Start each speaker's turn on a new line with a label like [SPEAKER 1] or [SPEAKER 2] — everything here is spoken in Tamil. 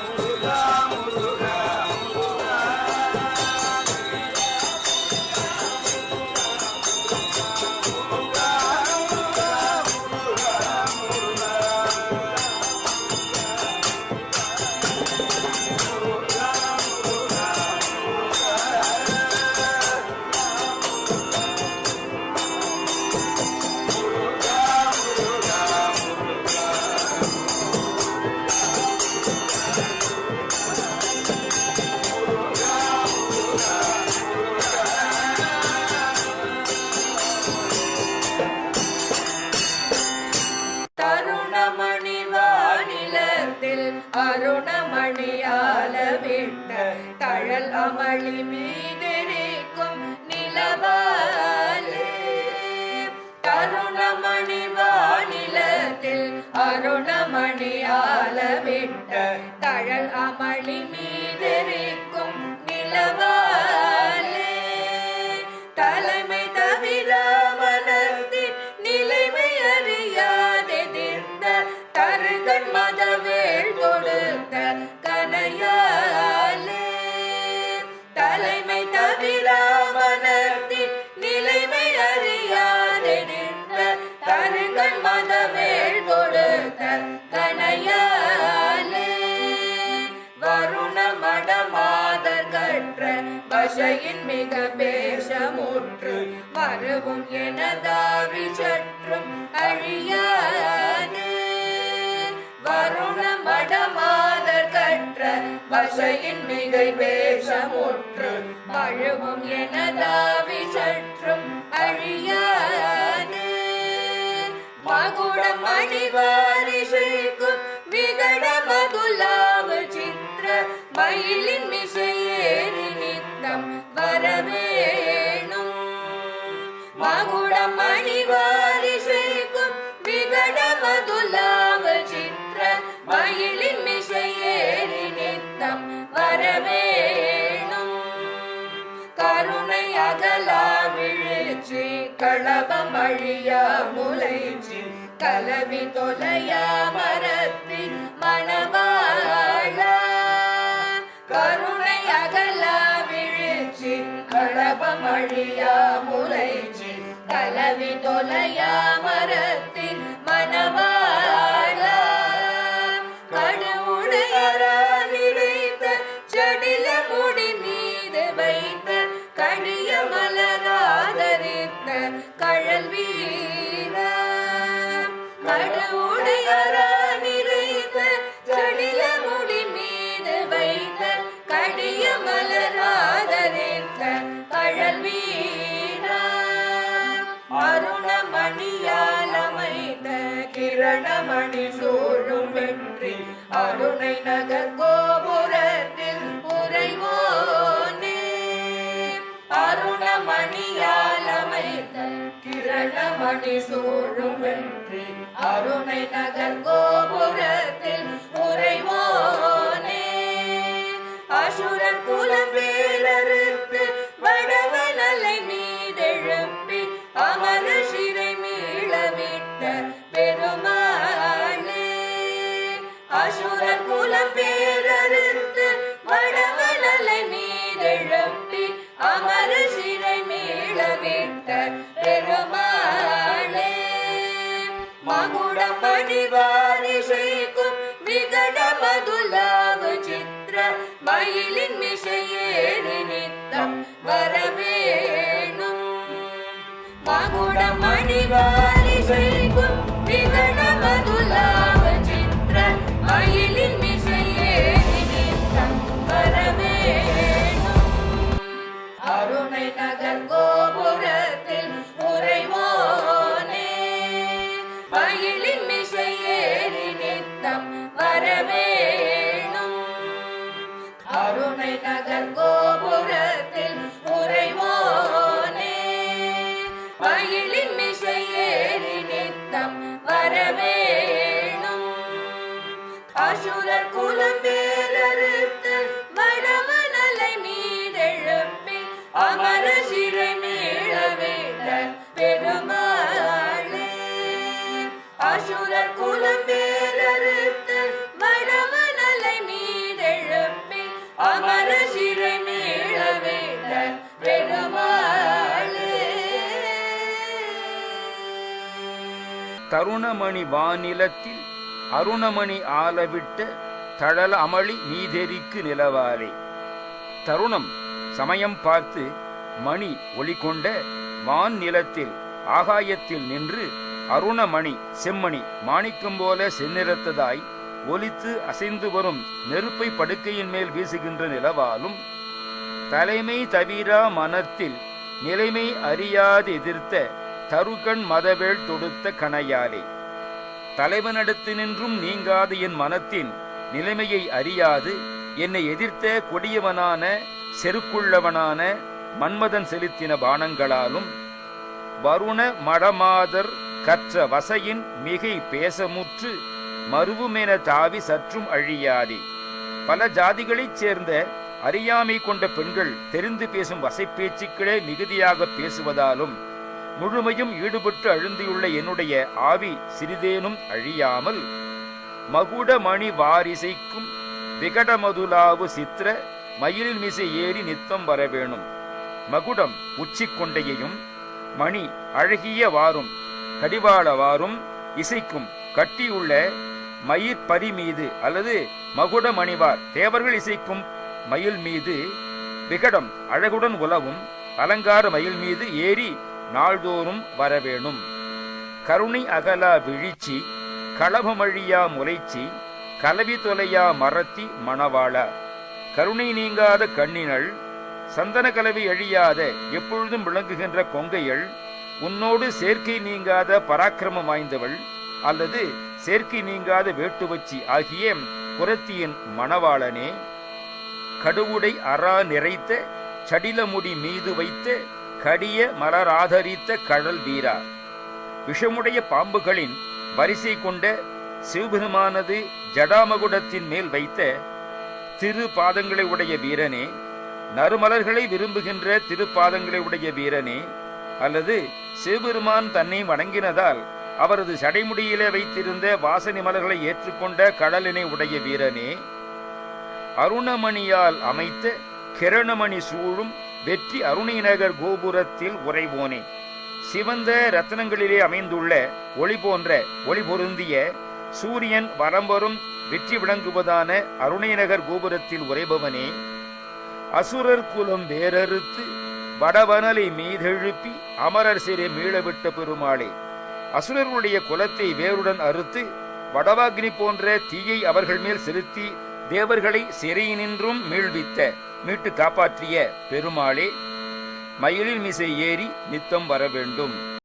[SPEAKER 1] தருணமணி அருணமணியால தழல் அமளி மீதெரிக்கும் நிலவாலே. கருணமணி வானிலத்தில் அருணமணி விட்ட தழல் அமளி மீ மாதர் கற்ற பஷையின் மிக பேசமுற்று மறுவும் எனதாவி சற்றும் அழியானே வருண மடமாதர் கற்ற வசையின் மிகை பேசமுற்று மழுவும் எனதாவி சற்றும் அழியானே மகுடம் மணிவாரிசைக்கும் விகட மதுலாவு பயிலின் மிசையேறி நித்தம் வரவேணும். மகுடம் அணிவாரி மணிவாரிசைக்கும் விகட மதுலாவ சித்திர பயிலின் மிசையேறி நித்தம் வரவேணும். கருணை அகலா விழிச்சி களபம் அழியா முளைச்சி கலவி தொலையா மரத்தின் மழியா அழியா முளைச்சி கலவி தொலையா மரத்தின் கிரணமணி சூழும் வெற்றி அருணை நகர் கோபுரத்தில் உறைவோனே. அருணமணியால் அமைத்த கிரணமணி சூழும் வெற்றி அருணை நகர் கோபுரத்தில் பேரறுத்து வடவனலை மீதெழுப்பி அமர சிறை மீளவிட்ட பெருமாளே. மகுடம் மணிவாரிசைக்கும் விகட மதுலாவு சித்திர மயிலின் மிஷையே அருணை நகர் கோபுரத்தில் உறைவோனே. பயிலின் மிசையேறி நித்தம் வரவேணும். அருணை நகர் கோபுரத்தில் உறைவோனே.
[SPEAKER 2] குலமே தருணமணி வானிலத்தில் அருணமணி ஆலவிட்ட தழல அமளி நீதெறிக்கு நிலவாரே. தருணம் சமயம் பார்த்து மணி ஒளி கொண்ட வான் நிலத்தில் ஆகாயத்தில் நின்று அருணமணி செம்மணி மாணிக்கம் போல செந்நிறத்ததாய் ஒலித்து அசைந்து வரும் நெருப்பை படுக்கையின் மேல் வீசுகின்ற நிலவாலும் தலைமை தவிரா மனத்தில் நிலைமை அறியாது எதிர்த்த தருகண் மதவேள் தொடுத்த கணையாலே. தலைவனிடத்து நின்றும் நீங்காது என் மனத்தின் நிலைமையை அறியாது என்னை எதிர்த்த கொடியவனான செருக்குள்ளவனான மன்மதன் செலுத்தின பானங்களாலும் வருண மடமாதர் கற்ற வசையின் மிகை பேசமுற்று மருவுமென தாவி சற்றும் அழியாதே. பல ஜாதிகளைச் சேர்ந்த அறியாமை கொண்ட பெண்கள் தெரிந்து பேசும் வசைப்பேச்சுக்களே மிகுதியாக பேசுவதாலும் முழுமையும் ஈடுபட்டு அழுந்தியுள்ள என்னுடைய ஆவி சிறிதேனும் அழியாமல் மகுட மணி வாரிசைக்கும் விகடமதுலாவு சித்திர மயிலில் மிசை ஏறி நித்தம் வரவேணும். மகுடம் உச்சி கொண்டையையும் மணி அழகிய வாரும் கடிவாளவாரும் இசைக்கும் கட்டியுள்ள மயிர் பரி மீது அல்லது மகுட மணிவார் தேவர்கள் இசைக்கும் மயில் மீது விகடம் அழகுடன் உலவும் அலங்கார மயில் மீது ஏறி நாள்தோறும் வரவேணும். கருணை அகலா விழிச்சி களபமழியா முளைச்சி கலவி தொலையா மரத்தி மணவாளா. கருணை நீங்காத கண்ணினள் சந்தன கலவி அழியாத எப்பொழுதும் விளங்குகின்ற கொங்கையள் உன்னோடு சேர்க்கை நீங்காத பராக்கிரமம் வாய்ந்தவள் அல்லது சேர்க்கை நீங்காத வேட்டுவச்சி ஆகிய குரத்தியின் மணவாளனே கடுவுடை அரா நிறைத்த சடிலமுடி மீது வைத்த கடிய மலராதரித்த கடல் வீரா. விஷமுடைய பாம்புகளின் வரிசை கொண்ட சிவபெருமானது ஜடாமகுடத்தின் மேல் வைத்த திரு பாதங்களை உடைய வீரனே நறுமலர்களை விரும்புகின்ற திருப்பாதங்களை உடைய வீரனே அல்லது சிவபெருமான் தன்னை வணங்கினதால் அவரது சடைமுடியிலே வைத்திருந்த வாசனை மலர்களை ஏற்றுக்கொண்ட கடலினை உடைய வீரனே அருணமணியால் அமைத்த கிரணமணி சூழும் வெற்றி அருணைநகர் கோபுரத்தில் உறைவோனே. சிவந்த ரத்னங்களிலே அமைந்துள்ள ஒளி போன்ற ஒளி பொருந்திய சூரியன் வரம்பரும் வெற்றி விளங்குவதான அருணைநகர் கோபுரத்தில் உறைபவனே அசுரர் குலம் வேறறுத்து வடவனலை மீதெழுப்பி அமரர் சிறை மீளவிட்ட பெருமாளே அசுரர்களுடைய குலத்தை வேருடன் அறுத்து வடவாக்னி போன்ற தீயை அவர்கள் மேல் செலுத்தி தேவர்களை சிறையினின்றும் மீள்வித்த மீட்டு காப்பாற்றிய பெருமாளே மயிலில் மிசை ஏறி நித்தம் வர வேண்டும்